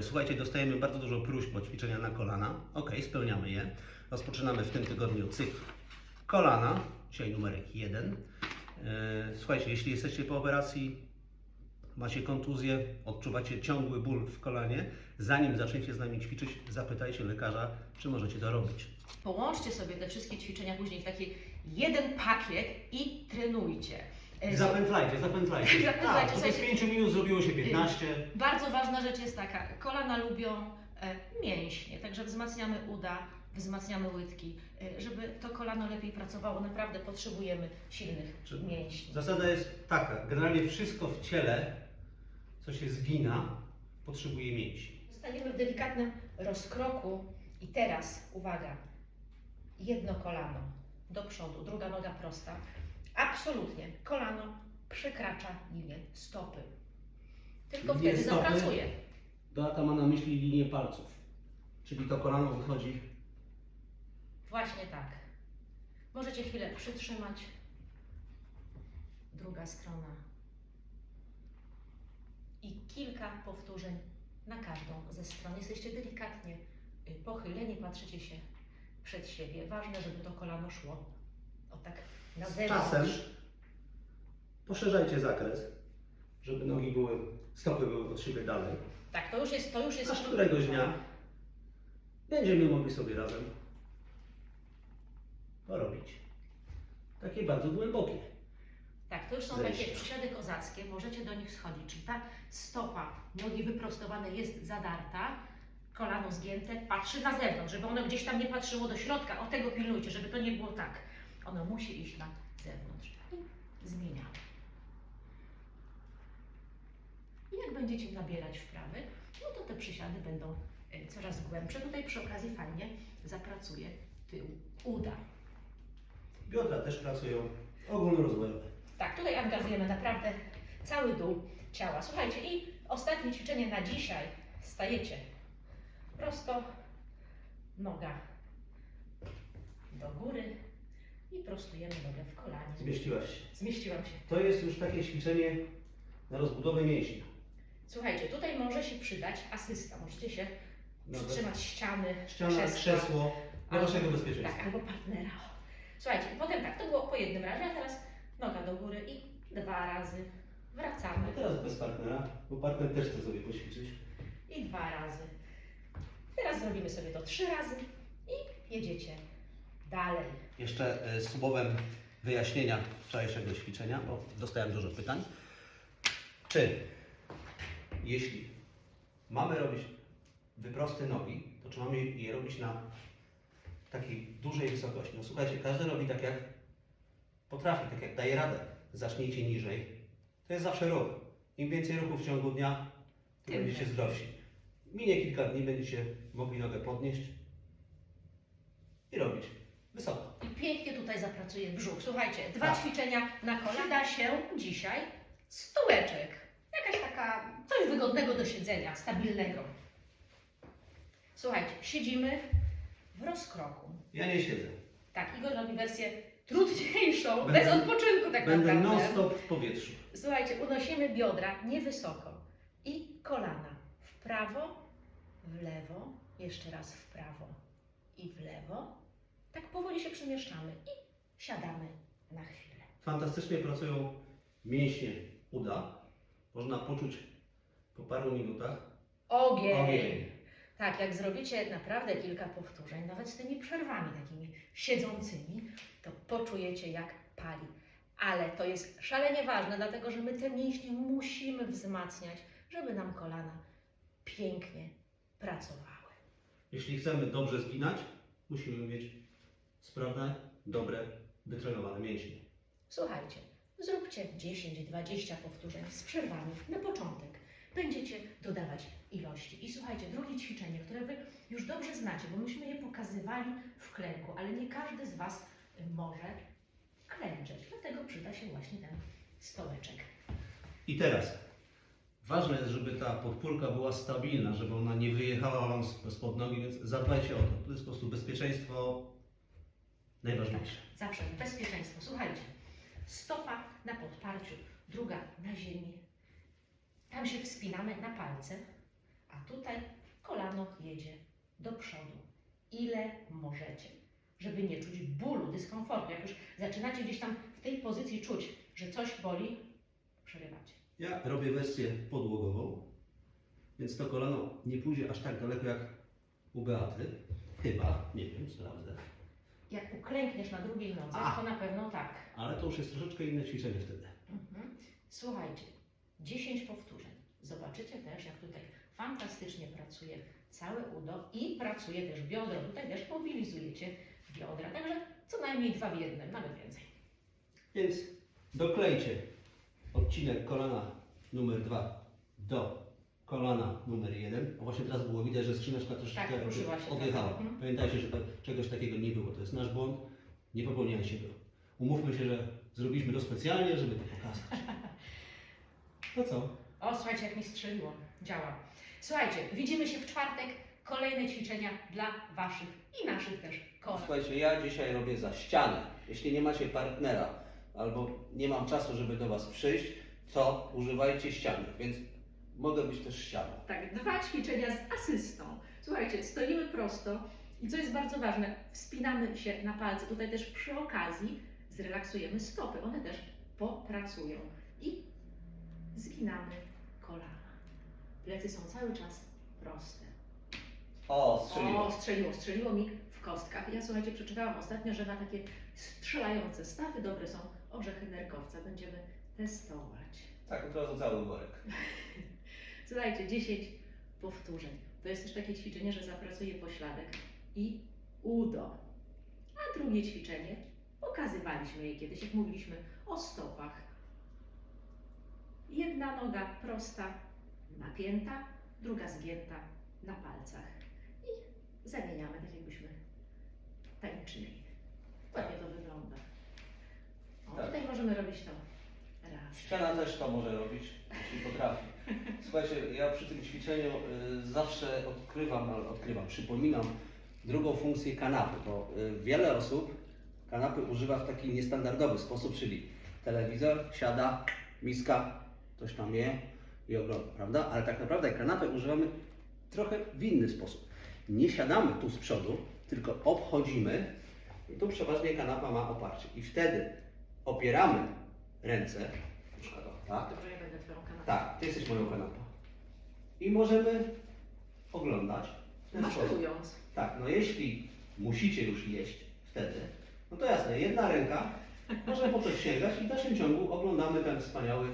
Słuchajcie, dostajemy bardzo dużo próśb o ćwiczenia na kolana. Ok, spełniamy je. Rozpoczynamy w tym tygodniu cykl kolana. Dzisiaj numerek 1. Słuchajcie, jeśli jesteście po operacji, macie kontuzję, odczuwacie ciągły ból w kolanie, zanim zaczniecie z nami ćwiczyć, zapytajcie lekarza, czy możecie to robić. Połączcie sobie te wszystkie ćwiczenia później w taki jeden pakiet i trenujcie. Zapętlajcie, zapętlajcie. Zapętlajcie, Tak, to z słuchajcie. 5 minut zrobiło się 15. Bardzo ważna rzecz jest taka, kolana lubią e, mięśnie, także wzmacniamy uda, wzmacniamy łydki, e, żeby to kolano lepiej pracowało. Naprawdę potrzebujemy silnych Czy- mięśni. Zasada jest taka, generalnie wszystko w ciele, co się zgina, potrzebuje mięśni. Zostaniemy w delikatnym rozkroku i teraz, uwaga, jedno kolano do przodu, druga noga prosta. Absolutnie, kolano przekracza linię stopy. Tylko Linię wtedy stopy? zapracuje. Beata ma na myśli linię palców, czyli to kolano wychodzi Właśnie tak. Możecie chwilę przytrzymać. Druga strona. I kilka powtórzeń na każdą ze stron. Jesteście delikatnie y, pochyleni, patrzycie się przed siebie. Ważne, żeby to kolano szło o tak na z zewnątrz. czasem. Poszerzajcie zakres, żeby nogi były, stopy były od siebie dalej. Tak, to już jest, to już jest. Aż któregoś dnia będziemy mogli sobie razem porobić. Takie bardzo głębokie. Tak, to już są Zejścia. takie przysiady kozackie, możecie do nich schodzić. Czyli ta stopa nogi wyprostowane jest zadarta, kolano zgięte, patrzy na zewnątrz, żeby ono gdzieś tam nie patrzyło do środka. O tego pilnujcie, żeby to nie było tak. Ono musi iść na zewnątrz. I zmieniamy. I jak będziecie nabierać wprawy, no to te przysiady będą e, coraz głębsze. Tutaj przy okazji fajnie zapracuje tył uda. Biodra też pracują ogólnorozwojowe. Tak, tutaj angażujemy naprawdę cały dół ciała. Słuchajcie, i ostatnie ćwiczenie na dzisiaj. Stajecie prosto, noga do góry i prostujemy nogę w kolanie. Zmieściłaś się. Zmieściłam się. To jest już takie ćwiczenie na rozbudowę mięśni. Słuchajcie, tutaj może się przydać asysta. Możecie się Nawet przytrzymać ściany, Ściana, krzesło, dla Albo- waszego bezpieczeństwa. Tak, albo partnera. Słuchajcie, potem tak, to było po jednym razie, a teraz noga do góry i dwa razy wracamy. No teraz bez partnera, bo partner też chce sobie poćwiczyć. i dwa razy. Teraz zrobimy sobie to trzy razy i jedziecie dalej. Jeszcze e, słowem wyjaśnienia wczorajszego ćwiczenia, bo dostałem dużo pytań. Czy jeśli mamy robić wyproste nogi, to czy mamy je robić na takiej dużej wysokości? No słuchajcie, każdy robi tak jak potrafi, tak jak daje radę. Zacznijcie niżej. To jest zawsze ruch. Im więcej ruchów w ciągu dnia, tym Tym będziecie lepiej. zdrowsi. Minie kilka dni, będziecie mogli nogę podnieść i robić wysoko. I pięknie tutaj zapracuje brzuch. Słuchajcie, dwa Tak. ćwiczenia na kolana. Się dzisiaj stółeczek. Jakaś taka, coś wygodnego do siedzenia, stabilnego. Słuchajcie, siedzimy w rozkroku. Ja nie siedzę. Tak, Igor robi wersję trudniejszą, Będę- bez odpoczynku tak Będę naprawdę. non-stop w powietrzu. Słuchajcie, unosimy biodra niewysoko i kolana w prawo, w lewo, jeszcze raz w prawo i w lewo. Powoli się przemieszczamy i siadamy na chwilę. Fantastycznie pracują mięśnie uda. Można poczuć po paru minutach Ogień! ogień. Tak, jak zrobicie naprawdę kilka powtórzeń, nawet z tymi przerwami takimi siedzącymi, to poczujecie jak pali. Ale to jest szalenie ważne, dlatego że my te mięśnie musimy wzmacniać, żeby nam kolana pięknie pracowały. Jeśli chcemy dobrze zginać, musimy mieć sprawne, dobre, wytrenowane mięśnie. Słuchajcie, zróbcie 10-20 powtórzeń z przerwami na początek. Będziecie dodawać ilości. I słuchajcie, drugie ćwiczenie, które Wy już dobrze znacie, bo myśmy je pokazywali w klęku, ale nie każdy z Was może klęczeć. Dlatego przyda się właśnie ten stołeczek. I teraz ważne jest, żeby ta podpórka była stabilna, żeby ona nie wyjechała Wam spod nogi, więc zadbajcie o to. To jest po prostu bezpieczeństwo najważniejsze. Zawsze bezpieczeństwo. Słuchajcie, stopa na podparciu, druga na ziemi. Tam się wspinamy na palce, a tutaj kolano jedzie do przodu. Ile możecie, żeby nie czuć bólu, dyskomfortu. Jak już zaczynacie gdzieś tam w tej pozycji czuć, że coś boli, przerywacie. Ja robię wersję podłogową, więc to kolano nie pójdzie aż tak daleko jak u Beaty. Chyba, nie wiem, sprawdzę. Jak uklękniesz na drugiej nodze, A. to na pewno tak. Ale to już jest troszeczkę inne ćwiczenie wtedy. Mhm. Słuchajcie, 10 powtórzeń. Zobaczycie też, jak tutaj fantastycznie pracuje całe udo i pracuje też biodro. Tutaj też mobilizujecie biodra. Także co najmniej dwa w jednym, nawet więcej. Więc doklejcie odcinek kolana numer 2 do kolana numer 1. A właśnie teraz było widać, że skrzyneczka troszeczkę Tak, ruszyła się odjechała. Mhm. Pamiętajcie, że to, czegoś takiego nie było. To jest nasz błąd. Nie popełniajcie go. Umówmy się, że zrobiliśmy to specjalnie, żeby to pokazać. To co? O, słuchajcie, jak mi strzeliło. Działa. Słuchajcie, widzimy się w czwartek. Kolejne ćwiczenia dla Waszych i naszych też kolan. Słuchajcie, ja dzisiaj robię za ścianę. Jeśli nie macie partnera albo nie mam czasu, żeby do Was przyjść, to używajcie ściany. Więc mogę być też ścianą. Tak, dwa ćwiczenia z asystą. Słuchajcie, stoimy prosto i co jest bardzo ważne, wspinamy się na palce. Tutaj też przy okazji zrelaksujemy stopy, one też popracują. I zginamy kolana. Plecy są cały czas proste. O, O, strzeliło, strzeliło mi w kostkach. Ja słuchajcie, przeczytałam ostatnio, że na takie strzelające stawy dobre są orzechy nerkowca. Będziemy testować. Tak, od razu cały worek. Słuchajcie, 10 powtórzeń. To jest też takie ćwiczenie, że zapracuje pośladek i udo. A drugie ćwiczenie, pokazywaliśmy je kiedyś, jak mówiliśmy o stopach. Jedna noga prosta, napięta, druga zgięta na palcach. I zamieniamy, tak jakbyśmy tańczyli. Ładnie to wygląda. O, Tak. Tutaj możemy robić to raz. Ściana też to może robić, jeśli potrafi. Słuchajcie, ja przy tym ćwiczeniu y, zawsze odkrywam, odkrywam, przypominam drugą funkcję kanapy, bo y, wiele osób kanapy używa w taki niestandardowy sposób, czyli telewizor, siada, miska, coś tam je i ogląda, prawda? Ale tak naprawdę kanapę używamy trochę w inny sposób. Nie siadamy tu z przodu, tylko obchodzimy i tu przeważnie kanapa ma oparcie. I wtedy opieramy ręce, przykład o, tak, Dobrze, ja będę Twoją kanapą. tak, Ty jesteś moją kanapą. I możemy oglądać w ten sposób. Maszerując. Tak, no jeśli musicie już jeść wtedy, no to jasne, jedna ręka może po coś sięgać i w dalszym ciągu oglądamy ten wspaniały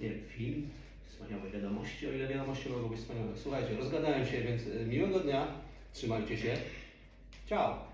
nie wiem, film, wspaniałe wiadomości, o ile wiadomości mogą być wspaniałe. Słuchajcie, rozgadałem się, więc y, miłego dnia, trzymajcie się. Ciao!